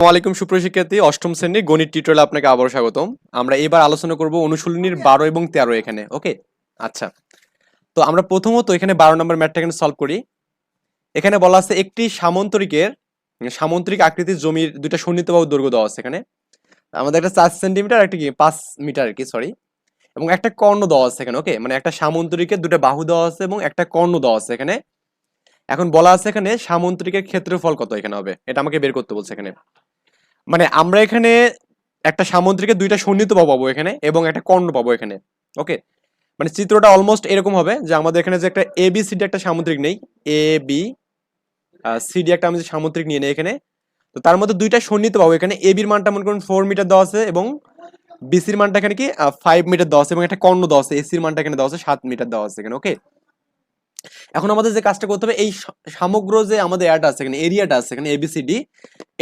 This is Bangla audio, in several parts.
আসসালামাইকুম সুপ্রশিক্ষার্থী অষ্টম শ্রেণির গণিত টিউটোরিয়ালে আপনাকে আবারও স্বাগতম। আমরা এবার আলোচনা করব অনুশীলনীর বারো এবং তেরো এখানে ওকে আচ্ছা। তো আমরা প্রথমত এখানে বারো নম্বর ম্যাথটা এখানে সলভ করি। এখানে বলা আছে একটি সামন্তরিকের সামন্তরিক আকৃতির জমির দুইটা সন্নিহিতবাহু দৈর্ঘ্য দেওয়া আছে এখানে। আমাদের একটা চার সেন্টিমিটার একটা কি পাঁচ মিটার কি সরি এবং একটা কর্ণ দেওয়া আছে এখানে ওকে মানে একটা সামন্তরিকের দুটো বাহু দেওয়া আছে এবং একটা কর্ণ দেওয়া আছে এখানে। এখন বলা আছে এখানে সামন্তরিকের ক্ষেত্রফল কত এখানে হবে? এটা আমাকে বের করতে বলছে এখানে। মানে আমরা এখানে একটা সামুদ্রিকের দুইটা সন্নিহিত পাবো এখানে এবং একটা কর্ণ পাবো এখানে ওকে মানে চিত্রটা অলমোস্ট এরকম হবে যে আমাদের এখানে যে একটা এ বি সিডি একটা সামুদ্রিক নেই এ বি সিডি একটা আমি যে সামুদ্রিক নিয়ে নেই এখানে। তো তার মধ্যে দুইটা সন্নিহিত পাবো এখানে। এ বির মানটা মনে করুন ফোর মিটার দেওয়া আছে এবং বিসির মানটা এখানে কি ফাইভ মিটার দেওয়া আছে এবং একটা কর্ণ দেওয়া আছে। এসির মানটা এখানে দেওয়া আছে, সাত মিটার দেওয়া আছে এখানে ওকে এখন আমাদের যে কাজটা করতে হবে, এই সমগ্র যে আমাদের এয়াটা আছে, এখানে এরিয়াটা আছে, এখানে এবিসিডি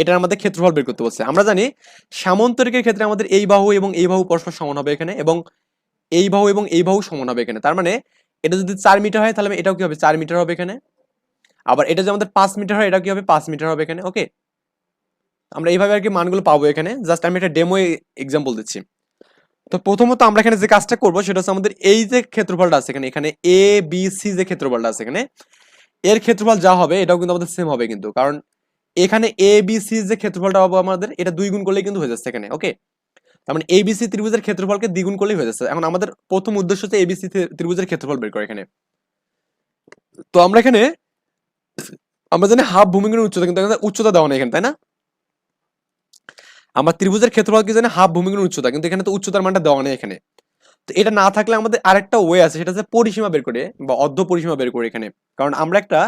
এটার আমাদের ক্ষেত্রফল বের করতে বলছে। আমরা জানি সামন্তরিকের ক্ষেত্রে আমাদের এই বাহু এবং এই বাহু পরস্পর সমান হবে এখানে এবং এই বাহু এবং এই বাহু সমান হবে এখানে। তার মানে এটা যদি চার মিটার হয়, তাহলে এটাও কি হবে? চার মিটার হবে এখানে। আবার এটা যদি আমাদের পাঁচ মিটার হয় এটা কি হবে? পাঁচ মিটার হবে এখানে। ওকে আমরা এইভাবে আর কি মানগুলো পাবো এখানে। জাস্ট আমি একটা ডেমো এক্সাম্পল দিচ্ছি। তো প্রথমত আমরা এখানে যে কাজটা করব, সেটা হচ্ছে আমাদের এই যে ক্ষেত্রফলটা আছে এখানে এখানে এ বি সি যে ক্ষেত্রফলটা আছে এখানে, এর ক্ষেত্রফল যা হবে, এটাও কিন্তু আমাদের সেম হবে কিন্তু। কারণ এখানে এ বি সি যে ক্ষেত্রফলটা হবে আমাদের, এটা দুই গুণ করলেই কিন্তু হয়ে যাচ্ছে এখানে ওকে তার মানে এবিসি ত্রিভুজের ক্ষেত্রফলকে দ্বিগুণ করলেই হয়ে যাচ্ছে। এখন আমাদের প্রথম উদ্দেশ্য হচ্ছে এবিসি ত্রিভুজের ক্ষেত্রফল বের করা এখানে। তো আমরা এখানে, আমরা জানি হাফ ভূমিগুণের উচ্চতা, কিন্তু উচ্চতা দেওয়া নেই এখানে, তাই না? আমার ত্রিভুজের ক্ষেত্রফল কি জানি? হাফ ভূমিগুণের উচ্চতা, কিন্তু এখানে তো উচ্চতার মানটা দেওয়া নেই এখানে। তো এটা না থাকলে আমাদের আরেকটা ওয়ে আছে, সেটা হচ্ছে পরিসীমা বের করে বা অর্ধ পরিসীমা বের করে এখানে। কারণ আমরা একটা,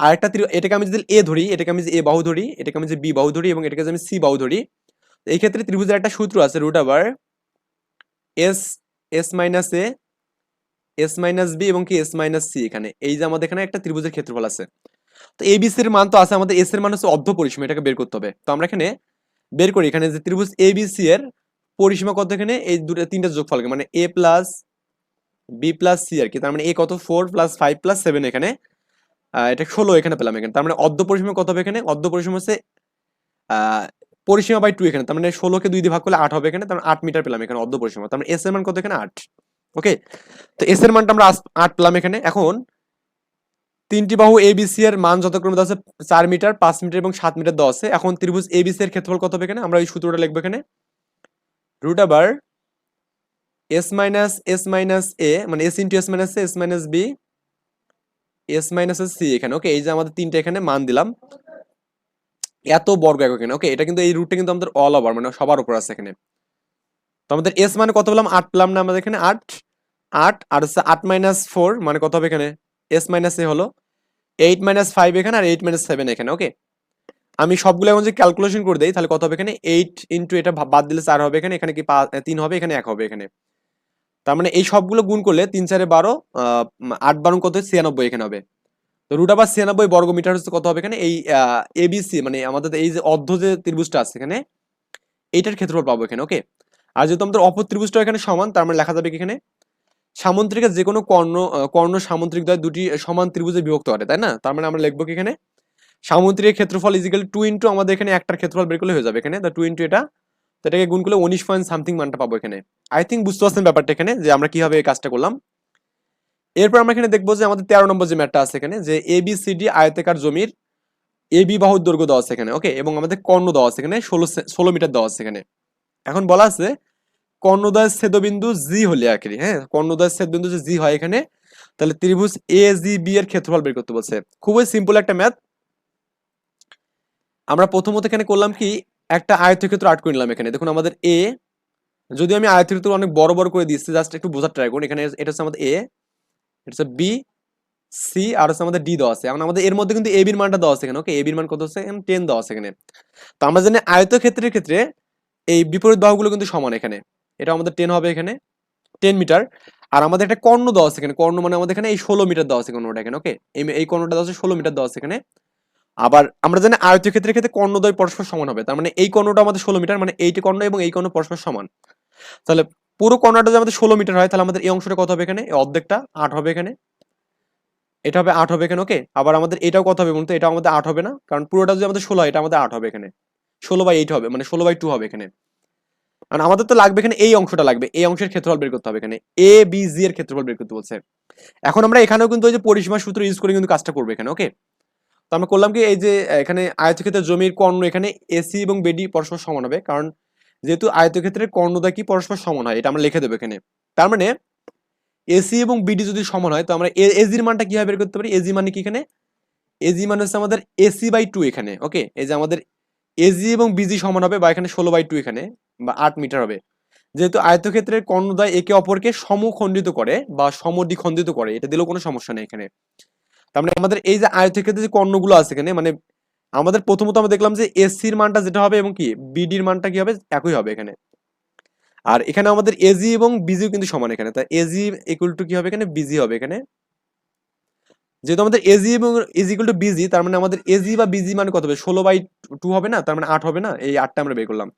আরেকটা এটাকে আমি যদি এ ধরি, এটাকে আমি যে এ বাহু ধরি, এটাকে আমি যে বি বাহু ধরি, এবং এটাকে আমি সি বাহু ধরি এই ক্ষেত্রে ত্রিভুজের একটা সূত্র আছে রুট আবার S S minus A S minus B এবং কি এস মাইনাস সি এখানে। এই যে আমাদের এখানে একটা ত্রিভুজের ক্ষেত্রফল আছে। তো এ বিসির মান তো আছে, আমাদের এস এর মান হচ্ছে অর্ধ পরিসীমা, এটাকে বের করতে হবে। তো আমরা এখানে বের করি, এখানে যে ত্রিভুজ এ বি সি এর পরিসীমা কত এখানে? এই দুটো, তিনটা যোগফলকে মানে A plus B plus C আর কি, তার মানে এ কত? Four plus five plus seven এখানে। এটা ষোলো এখানে পেলাম এখানে, তার মানে অর্ধ পরিসীমা কত হবে এখানে? অর্ধ পরিসীমা হচ্ছে পরিসীমা বাই টু এখানে, তার মানে ষোলোকে দুই দিয়ে ভাগ করলে আট হবে এখানে, তার মানে আট মিটার পেলাম এখানে অর্ধ পরিসীমা, তার মানে এস এর মান কত এখানে? আট ওকে তো এস এর মানটা আমরা আট পেলাম এখানে, এখন তিনটি বাহু এবিসি এর মান যতক্রমে দেওয়া আছে চার মিটার, পাঁচ মিটার এবং সাত মিটার দেওয়া আছে। এখন ত্রিভুজ এবিসি এর ক্ষেত্রফল কত হবে এখানে? আমরা এই সূত্রটা লিখব এখানে। রুট আবার S minus S minus A মানে S into S minus S minus B S minus S C এখানে ওকে এই যে আমাদের তিনটা এখানে মান দিলাম। এত বর্গ একক এখানে ওকে এটা কিন্তু এই রুটটা কিন্তু আমাদের অল ওভার মানে সবার উপর আছে এখানে। তো আমাদের এস মানে কত পেলাম? আট পেলাম না আমাদের এখানে, আট। আট, আর হচ্ছে আট মাইনাস ফোর মানে কত হবে এখানে? এস মাইনাস এ হলো এইট মাইনাস ফাইভ এখানে আর এইট মাইনাস সেভেন এখানে ওকে আমি সবগুলো এখন যদি ক্যালকুলেশন করে দিই, তাহলে কত হবে এখানে? এইট ইন্টু এটা বাদ দিলে চার হবে এখানে এখানে কি তিন হবে, এখানে এক হবে এখানে। তার মানে এই সবগুলো গুণ করলে তিন চারে বারো আট বারো কত ছিয়ানব্বই এখানে হবে। তো রুট আবার ছিয়ানব্বই বর্গ মিটার হচ্ছে কত হবে এখানে? এই এবিসি মানে আমাদের এই যে অর্ধ যে ত্রিভুজটা আছে এখানে, এইটার ক্ষেত্রফল পাবো এখানে ওকে আর যেহেতু আমাদের অপর ত্রিভুজটা এখানে সমান, তার মানে লেখা যাবে কি এখানে? সামুদ্রিকের যে কোনো কর্ণ কর্ণ সামুদ্রিক দ্বয় দুটি সমান ত্রিভুজে বিভক্ত করে, তাই না? তার মানে আমরা লিখব কি এখানে? সামুদ্রিক ক্ষেত্রফল ইজিক্যাল টু ইন্টু আমাদের এখানে একটার ক্ষেত্রফল বের করলে হয়ে যাবে এখানে। টু ইন্টু এটা, তো এটাকে গুণ করলে উনিশ পয়েন্ট সামথিং মানটা পাবো এখানে। আই থিঙ্ক বুঝতে পারছেন ব্যাপারটা এখানে, যে আমরা কীভাবে এই কাজটা করলাম। এরপর আমরা এখানে দেখব যে আমাদের তেরো নম্বর যে ম্যাটটা আছে এখানে, যে এ বি সি ডি আয়তাকার জমির এ বি বাহুর দৈর্ঘ্য দেওয়া আছে এখানে ওকে এবং আমাদের কর্ণ দেওয়া আছে এখানে, ষোলো ষোলো মিটার দেওয়া আছে এখানে। এখন বলা আছে কর্ণদয়ের ছেদবিন্দু জি হলে কি হ্যাঁ? কর্ণদয় ছেদবিন্দু যে জি হয় এখানে, তাহলে ত্রিভুজ এ জি বি এর ক্ষেত্রফল বের করতে বলছে। খুবই সিম্পল একটা ম্যাথ আমরা প্রথমত এখানে করলাম কি, একটা আয়তক্ষেত্র আট করে নিলাম এখানে। দেখুন, আমাদের এ যদি আমি আয়তক্ষেত্র অনেক বড় বড় করে দিচ্ছি জাস্ট একটু বোঝার ট্রাই করুন। এখানে এটা হচ্ছে আমাদের এ এটা হচ্ছে বি সি আর হচ্ছে আমাদের ডি দেওয়া আছে। এখন আমাদের এর মধ্যে কিন্তু এ বির মানটা দেওয়া আছে এখানে ওকে এ বির মান কত হচ্ছে? টেন দেওয়া আছে এখানে। তো আমরা জানি আয়তক্ষেত্রের ক্ষেত্রে এই বিপরীত বাহুগুলো কিন্তু সমান এখানে। এটা আমাদের টেন হবে এখানে টেন মিটার আর আমাদের একটা কর্ণ দেওয়া আছে এখানে, কর্ণ মানে আমাদের এখানে এই ষোলো মিটার দেওয়া আছে কর্ণটা এখানে ওকে এই কর্ণটা দেওয়া আছে ষোলো মিটার দেওয়া আছে এখানে। আবার আমরা জানি আয়তক্ষেত্রের ক্ষেত্রে কর্ণদ্বয় পরস্পর সমান হবে, তার মানে এই কর্ণটা আমাদের ষোলো মিটার মানে এইটি কর্ণ এবং এই কর্ণ পরস্পর সমান। তাহলে পুরো কর্ণটা যদি আমাদের ষোলো মিটার হয়, তাহলে আমাদের এই অংশটা কত হবে এখানে? অর্ধেকটা, আট হবে এখানে। এটা হবে আট হবে এখানে ওকে আবার আমাদের এটাও কত হবে বলুন তো? এটা আমাদের আট হবে না, কারণ পুরোটা যদি আমাদের ষোলো হয়, এটা আমাদের আট হবে এখানে। ষোলো বাই এইট হবে মানে ষোলো বাই টু হবে এখানে। আর আমাদের তো লাগবে এখানে এই অংশটা লাগবে, এই অংশের ক্ষেত্রফল বের করতে হবে এখানে। এ বি জি এর ক্ষেত্রফল বের করতে বলছে। এখন আমরা এখানেও কিন্তু ওই যে পরিসীমা সূত্র ইউজ করে কিন্তু কাজটা করব এখানে ওকে তো আমরা করলাম কি, এই যে এখানে আয়তক্ষেত্রের জমির কর্ণ এখানে এসি এবং বেডি পরস্পর সমান হবে, কারণ যেহেতু আয়তক্ষেত্রের কর্ণদা কি পরস্পর সমান হয়, এটা আমরা লিখে দেবো এখানে। তার মানে এসি এবং বিডি যদি সমান হয়, তো আমরা এজির মানটা কীভাবে বের করতে পারি? এজি মানে কি এখানে? এজি মানে হচ্ছে আমাদের এসি বাই টু এখানে ওকে এই যে আমাদের এজি এবং বিজি সমান হবে বা এখানে ষোলো বাই টু এখানে বা আট মিটার হবে। যেহেতু আয়তক্ষেত্রের কর্ণদ্বয় একে অপরকে সমখণ্ডিত করে বা সমদ্বিখণ্ডিত করে, এটা দিলেও কোনো সমস্যা নেই এখানে। তার মানে আমাদের এই যে আয়তক্ষেত্রে যে কর্ণগুলো আছে এখানে মানে আমাদের প্রথমত আমরা দেখলাম যে এসির মানটা যেটা হবে এবং কি বিডির মানটা কি হবে, একই হবে এখানে। আর এখানে আমাদের এজি এবং বিজিও কিন্তু সমান এখানে। তা এজি ইকুয়াল টু কি হবে এখানে? বিজি হবে এখানে। যেহেতু আমাদের এজি এবং ইজ ইকুয়াল টু বিজি তার মানে আমাদের এজি বা বিজি মানে কত হবে? ষোলো বাই টু হবে না? তার মানে আট হবে না? এই আটটা আমরা বের করলাম।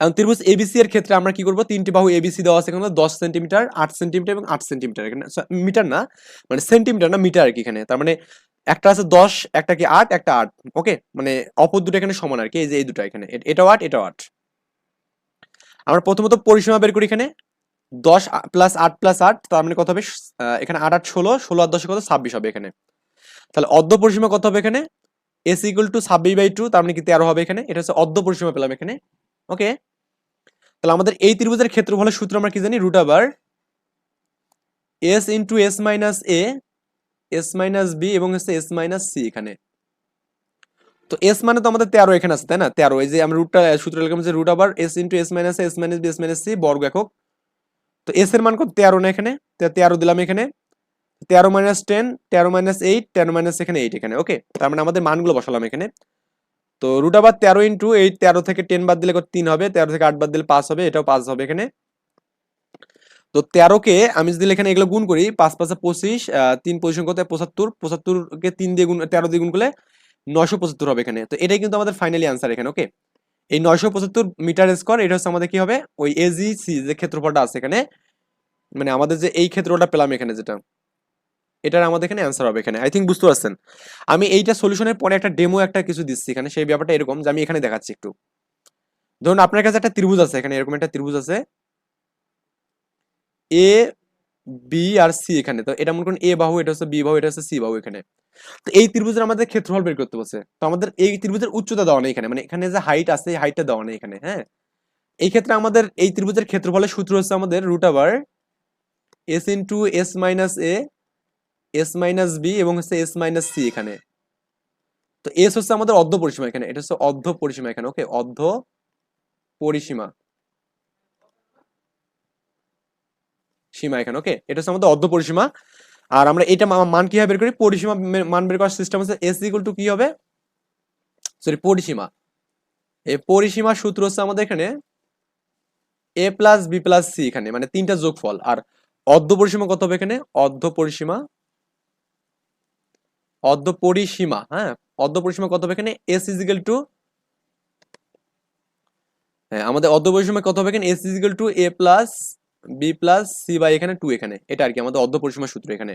এখন ত্রিভুজ এবিসি এর ক্ষেত্রে আমরা কি করব? তিনটি বাহু এবিসি দেওয়া আছে এখানে, দশ সেন্টিমিটার, আট সেন্টিমিটার এবং আট সেন্টিমিটার এখানে। মিটার না মানে সেন্টিমিটার না, মিটার আর কি এখানে। তার মানে একটা আছে দশ, একটা কি আট, একটা আট ওকে মানে অপর দুটো এখানে সমান আর কি, এই যে এই দুটো এখানে। এটাও আট এটাও আট। আমরা প্রথমত পরিসীমা বের করি এখানে। দশ প্লাস আট প্লাস আট, তার মানে কত হবে? এখানে আট আট ষোলো ষোলো আট দশে কত? ছাব্বিশ হবে এখানে। তাহলে অর্ধ পরিসীমা কত হবে এখানে? এস ইকুয়াল টু ছাব্বিশ বাই টু তার মানে কি তেরো হবে এখানে। এটা হচ্ছে অর্ধ পরিসীমা পেলাম এখানে। ওকে? তাহলে আমাদের এই ত্রিভুজের ক্ষেত্রফলের সূত্র আমরা কি জানি? রুট আবার S into S minus A S minus B এবং হচ্ছে এস মাইনাস সি এখানে। তো এস মানে তো আমাদের তেরো এখানে আছে, তাই না? তেরো, এই যে আমরা রুটটা সূত্র লিখলাম যে রুট আবার S into S minus S minus B S minus C বর্গ একক। তো এস এর মান কত? তেরো না এখানে? তেরো দিলাম এখানে। তেরো মাইনাস টেন তেরো মাইনাস এইট তেরো মাইনাস এখানে এইট এখানে, ওকে? তার মানে আমাদের মানগুলো বসালাম এখানে। তো রুট আবার তেরো ইন্টু এইট তেরো থেকে টেন বাদ দিলে তিন হবে, তেরো থেকে আট বাদ দিলে পাঁচ হবে, এটাও পাঁচ হবে এখানে। তো তেরোকে আমি যদি এখানে এগুলো গুণ করি, পাঁচ পাঁচে পঁচিশ তিন পজিশন কত পঁচাত্তর, পঁচাত্তরকে তিন দিয়ে গুণ, তেরো দিয়ে গুণ করলে নয়শো পঁচাত্তর হবে এখানে। তো এটাই কিন্তু আমাদের ফাইনালি আনসার এখানে ওকে এই নয়শো পঁচাত্তর মিটার স্কোয়ার এটা হচ্ছে আমাদের কি হবে? ওই এজিসি যে ক্ষেত্রফলটা আছে এখানে মানে আমাদের যে এই ক্ষেত্রটা পেলাম এখানে যেটা। এটার আমাদের এখানে অ্যান্সার হবে এখানে। আই থিঙ্ক বুঝতে পারছেন? আমি এইটা সলিউশনের পরে একটা ডেমো একটা কিছু দিচ্ছি এখানে। সেই ব্যাপারটা এরকম যে আমি এখানে দেখাচ্ছি একটু। ধরুন আপনার কাছে একটা ত্রিভুজ আছে এখানে, এরকম একটা ত্রিভুজ আছে। এ বি আর সি এখানে। তো এটা মনে করুন এ বাহু, এটা হচ্ছে বি বাহু, এটা হচ্ছে সি বাহু এখানে। তো এই ত্রিভুজের আমাদের ক্ষেত্রফল বের করতে বলছে। তো আমাদের এই ত্রিভুজের উচ্চতা দেওয়া নেই এখানে। মানে এখানে যে হাইট আছে, এই হাইটটা দেওয়া নেই এখানে হ্যাঁ? এই ক্ষেত্রে আমাদের এই ত্রিভুজের ক্ষেত্রফলের সূত্র হচ্ছে আমাদের রুট আবার S into S minus A S minus B এবং হচ্ছে এস মাইনাস সি এখানে। তো এস হচ্ছে আমাদের অর্ধ পরিসীমা এখানে, এটা হচ্ছে অর্ধ পরিসীমা এখানে ওকে অর্ধ পরিসীমা সীমা এখানে ওকে এটা হচ্ছে আমাদের অর্ধ পরিসীমা। আর আমরা এটা মান কীভাবে বের করি? পরিসীমা মান বের করার সিস্টেম হচ্ছে এস ইকুয়াল টু কি হবে? সরি পরিসীমা। এই পরিসীমার সূত্র হচ্ছে আমাদের এখানে A plus B plus C এখানে মানে তিনটা যোগফল। আর অর্ধ পরিসীমা কত হবে এখানে? অর্ধ পরিসীমা অর্ধ পরিসীমা হ্যাঁ? অর্ধ পরিসীমা কত হবে এখানে? এস ইজিক্যাল টু হ্যাঁ আমাদের অর্ধ পরিসীমা কত হবে এখানে? S equal to A plus B plus C by এখানে টু এখানে। এটা আর কি, আমাদের অর্ধ পরিসীমা সূত্র এখানে।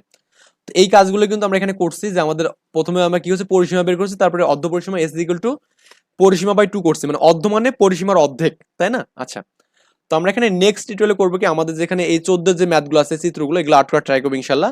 তো এই কাজগুলো কিন্তু আমরা এখানে করছি যে আমাদের প্রথমে আমরা কি হচ্ছে? পরিসীমা বের করছি, তারপরে অর্ধ পরিসীমা এস ইজিক্যাল টু পরিসীমা বাই টু করছি মানে অর্ধ মানে পরিসীমার অর্ধেক, তাই না? আচ্ছা। তো আমরা এখানে নেক্সট টিউটোরিয়ালে করব কি? আমাদের যেখানে এই চোদ্দ যে ম্যাথগুলো আছে চিত্রগুলো, এগুলো আট করা ট্রাই করব ইনশাল্লাহ।